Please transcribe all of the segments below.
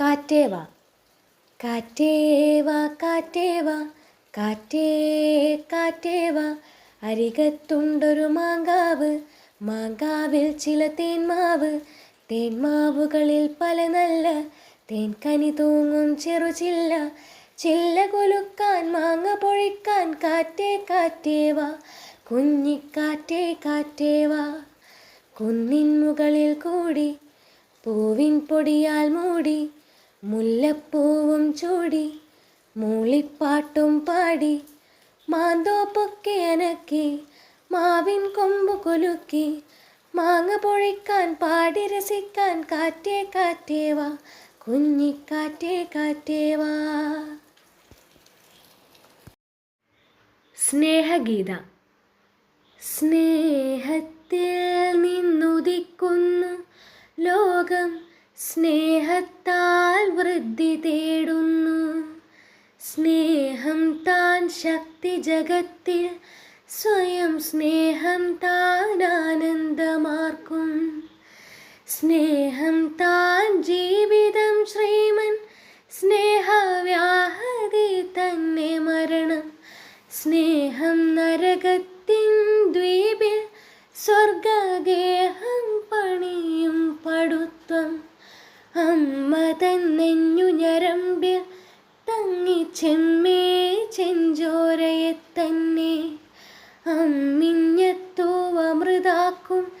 കാറ്റേവ. കാറ്റേവ കാറ്റേവ. കാറ്റേ കാറ്റേവ. അരികത്തുണ്ടൊരു മാങ്കാവ്. മാങ്കാവിൽ ചില തേന്മാവ് തേന്മാവുകളിൽ പല നല്ല. തേൻ കനി തൂങ്ങും ചെറുചില്ല ചില്ല. കൊലുക്കാൻ മാങ്ങ പൊഴിക്കാൻ കാറ്റേ കാറ്റേവ. കുഞ്ഞിക്കാറ്റേ കാറ്റേവ. കുന്നിൻ മുകളിൽ കൂടി പൂവിൻ പൊടിയാൽ മൂടി മുല്ലപ്പൂവും ചൂടി മൂളിപ്പാട്ടും പാടി മാന്തോപ്പൊക്കെ അനക്കി മാവിൻ കൊമ്പ് കുലുക്കി മാങ്ങ പൊഴിക്കാൻ പാടി രസിക്കാൻ കാറ്റേ കാറ്റേവാ കുഞ്ഞിക്കാറ്റേ കാറ്റേവാ സ്നേഹഗീത. സ്നേഹത്തിൽ സ്നേഹത്താൽ വൃദ്ധി തേടുന്നു. സ്നേഹം താൻ ശക്തി ജഗത്തിൽ സ്വയം സ്നേഹം താൻ ആനന്ദമാർക്കും. സ്നേഹം താൻ ജീവിതം ശ്രീമൻ സ്നേഹവ്യാഹതി തന്നെ മരണം. സ്നേഹം നരകത്തിൻ ദ്വീപിൽ സ്വർഗഗേഹം അമ്മ ഞരമ്പ തങ്ങി ചെമ്മേ ചെഞ്ചോരയെ തന്നെ. അമ്മിഞ്ഞത്തോവമൃതാക്കും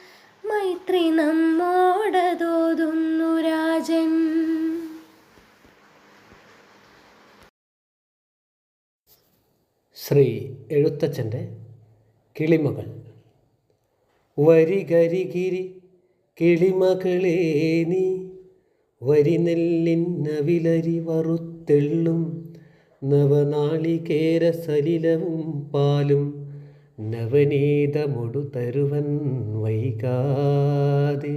മൈത്രി നമ്മോടതോതുന്നു രാജൻ. ശ്രീ എഴുത്തച്ഛന്റെ കിളിമകൾ. വരികരികിരി കിളിമകളേ നീ വരിനെല്ലിന്നവിലരി വറുത്തെള്ളും നവനാളികേര സലിലവും പാലും നവനീതമൊടു തരുവൻ വൈകാതെ.